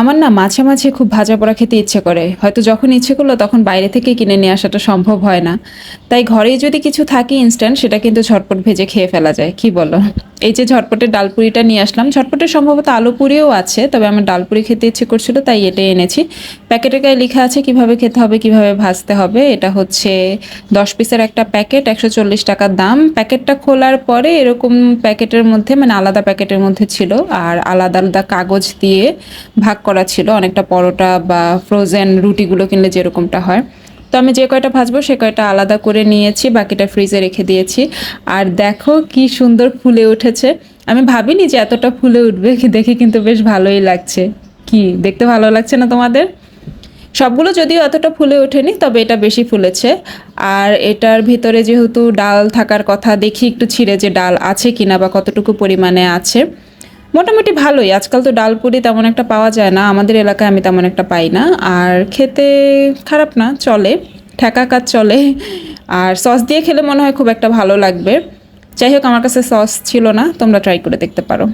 আমার না মাঝে মাঝে খুব ভাজা পোড়া খেতে ইচ্ছে করে। হয়তো যখন ইচ্ছে করল তখন বাইরে থেকে কিনে নিয়ে আসাটা সম্ভব হয় না। তাই ঘরেই যদি কিছু থাকে ইনস্ট্যান্ট সেটা কিন্তু ঝটপট ভেজে খেয়ে ফেলা যায়। কি বলো? এই যে ঝটপটের ডালপুরিটা নিয়ে আসলাম, ঝটপটের সম্ভবত আলু পুরিও আছে, তবে আমার ডালপুরি খেতে ইচ্ছে করছিল, তাই এটাই এনেছি। প্যাকেটের গায়ে লেখা আছে কীভাবে খেতে হবে, কীভাবে ভাজতে হবে, এটা হচ্ছে দশ পিসের একটা প্যাকেট, একশো চল্লিশ টাকার দাম। প্যাকেটটা খোলার পরে এরকম প্যাকেটের মধ্যে মানে আলাদা প্যাকেটের মধ্যে ছিল, আর আলাদা আলাদা কাগজ দিয়ে ভাগ করা ছিল, অনেকটা পরোটা বা ফ্রোজেন রুটিগুলো কিনলে যেরকমটা হয়। তো আমি যে কয়টা ভাজবো সে কয়টা আলাদা করে নিয়েছি, বাকিটা ফ্রিজে রেখে দিয়েছি। আর দেখো কি সুন্দর ফুলে উঠেছে। আমি ভাবিনি যে এতটা ফুলে উঠবে, দেখে কিন্তু বেশ ভালোই লাগছে। কি, দেখতে ভালো লাগছে না তোমাদের? সবগুলো যদিও এতটা ফুলে ওঠেনি, তবে এটা বেশি ফুলেছে। আর এটার ভিতরে যেহেতু ডাল থাকার কথা, দেখি একটু ছিঁড়ে যে ডাল আছে কিনা বা কতটুকু পরিমাণে আছে। মোটামুটি ভালোই। আজকাল তো ডাল পুরি তেমন একটা পাওয়া যায় না। আমাদের এলাকায় আমি তেমন একটা পাই না। আর খেতে খারাপ না, চলে। ঠেকা কাজ চলে। আর সস দিয়ে খেলে মনে হয় খুব একটা ভালো লাগবে। যাই হোক, আমার কাছে সস ছিল না। তোমরা ট্রাই করে দেখতে পারো।